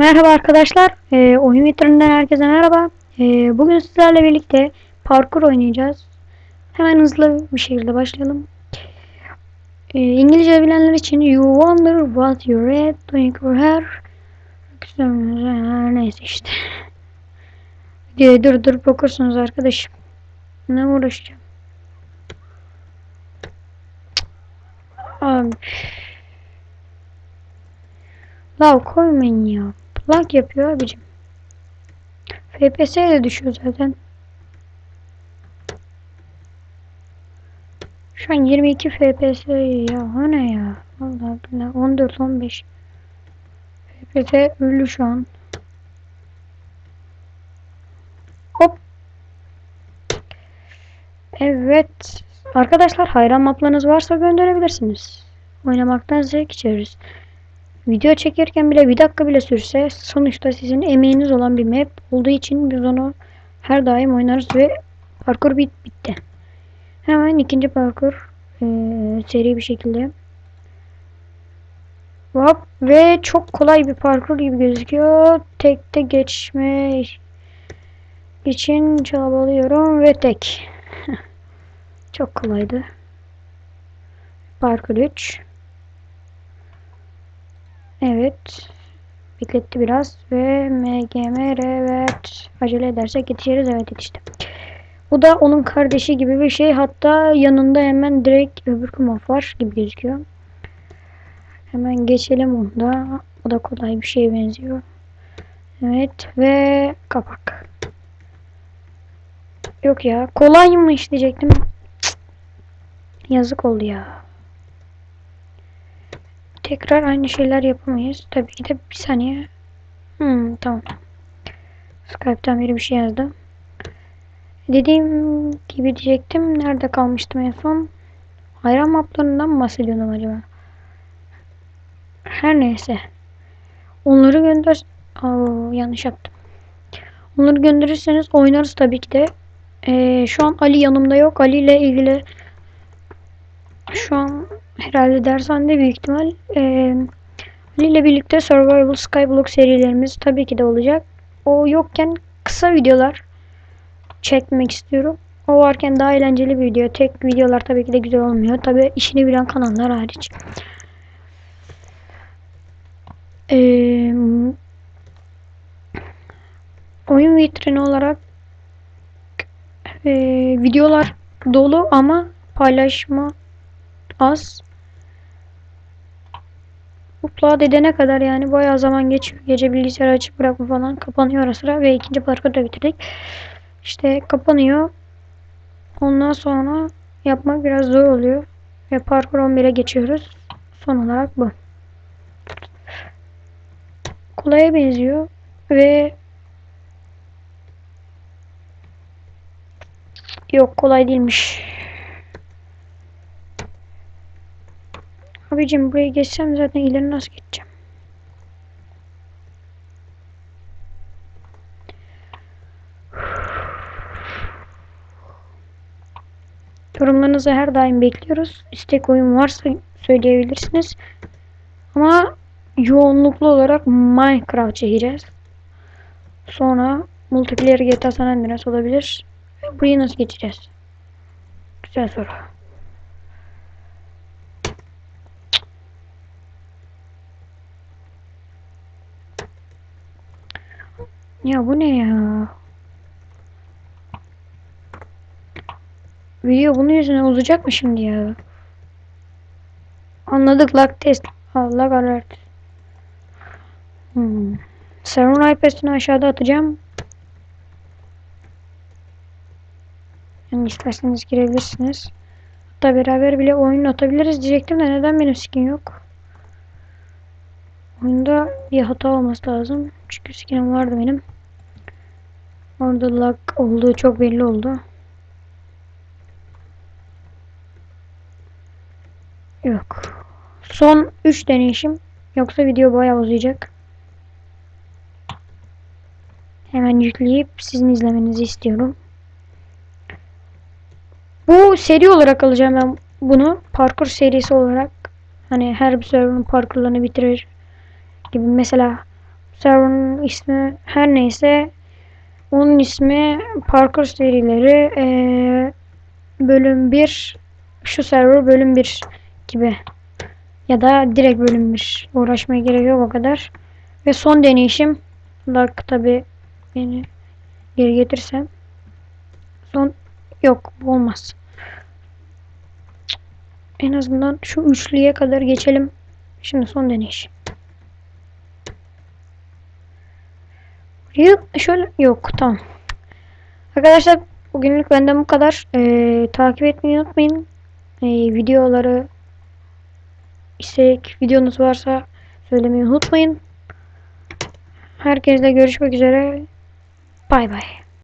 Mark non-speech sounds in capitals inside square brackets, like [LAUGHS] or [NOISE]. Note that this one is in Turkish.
Merhaba arkadaşlar. Ee, oyun vitrininden herkese merhaba. Ee, bugün sizlerle birlikte parkur oynayacağız. Hemen hızlı bir şekilde başlayalım. Ee, İngilizce bilenler için You wonder what you read doing for her. Neyse işte. Videoyu durdurup okursunuz arkadaşım. Ne uğraşacağım? Abi. Lav koymayın ya. Lag yapıyor abicim. FPS de düşüyor zaten. Şu an 22 FPS ya o ne ya? Allah billahi 14 15 FPS ölü şu an. Hop. Evet. Arkadaşlar hayran maplarınız varsa gönderebilirsiniz. Oynamaktan zevk içeriz. Video çekerken bile bir dakika bile sürse sonuçta sizin emeğiniz olan bir map olduğu için biz onu her daim oynarız ve parkur bit bitti. Hemen ikinci parkur ee, seri bir şekilde. Hop ve çok kolay bir parkur gibi gözüküyor. Tekte geçme için çabalıyorum ve tek. [LAUGHS] çok kolaydı. Parkur 3. Evet. Bekletti biraz ve MGMR evet. Acele edersek yetişiriz. Evet yetiştim. Bu da onun kardeşi gibi bir şey. Hatta yanında hemen direkt öbür kumaf var gibi gözüküyor. Hemen geçelim onu da. O da kolay bir şeye benziyor. Evet ve kapak. Yok ya. Kolay mı diyecektim. Cık. Yazık oldu ya. Tekrar aynı şeyler yapamayız. Tabii ki de bir saniye. Hmm, tamam. Skype'tan biri bir şey yazdı. Dediğim gibi diyecektim. Nerede kalmıştım en son? Hayran maplarından mı bahsediyordum acaba? Her neyse. Onları gönder... Aa, yanlış yaptım. Onları gönderirseniz oynarız tabii ki de. Ee, şu an Ali yanımda yok. Ali ile ilgili şu an herhalde dershanede büyük ihtimal e, Ali ile birlikte Survival Skyblock serilerimiz tabii ki de olacak. O yokken kısa videolar çekmek istiyorum. O varken daha eğlenceli bir video. Tek videolar tabii ki de güzel olmuyor. Tabii işini bilen kanallar hariç. Ee, oyun vitrini olarak e, videolar dolu ama paylaşma az. Upload edene kadar yani bayağı zaman geçiyor. Gece bilgisayarı açıp bırakma falan kapanıyor ara sıra ve ikinci parkuru da bitirdik. İşte kapanıyor. Ondan sonra yapmak biraz zor oluyor. Ve parkur 11'e geçiyoruz. Son olarak bu. Kolaya benziyor. Ve yok kolay değilmiş. Abicim buraya geçsem zaten ileri nasıl geçeceğim? Yorumlarınızı her daim bekliyoruz. İstek oyun varsa söyleyebilirsiniz. Ama yoğunluklu olarak Minecraft çekeceğiz. Sonra multiplayer GTA San Andreas olabilir. Burayı nasıl geçeceğiz? Güzel soru. Ya bu ne ya? Video bunun yüzüne uzayacak mı şimdi ya? Anladık lag test. Allah alert. Hmm. Server IP'sini aşağıda atacağım. Yani isterseniz girebilirsiniz. Hatta beraber bile oyun atabiliriz diyecektim de neden benim skin yok? Oyunda bir hata olması lazım. Çünkü skinim vardı benim. Orada lag olduğu çok belli oldu. Yok. Son 3 deneyişim. Yoksa video bayağı uzayacak. Hemen yükleyip sizin izlemenizi istiyorum. Bu seri olarak alacağım ben bunu. Parkur serisi olarak. Hani her bir server'ın parkurlarını bitirir gibi. Mesela server'ın ismi her neyse onun ismi Parkur serileri eee, bölüm 1 şu server bölüm 1 gibi. Ya da direkt bölüm 1 uğraşmaya gerek yok o kadar. Ve son deneyişim bak tabi beni geri getirsem son yok bu olmaz. En azından şu üçlüye kadar geçelim. Şimdi son deneyiş Yok şöyle yok tamam. Arkadaşlar bugünlük benden bu kadar. Ee, takip etmeyi unutmayın. Ee, videoları istek videonuz varsa söylemeyi unutmayın. Herkesle görüşmek üzere. Bay bay.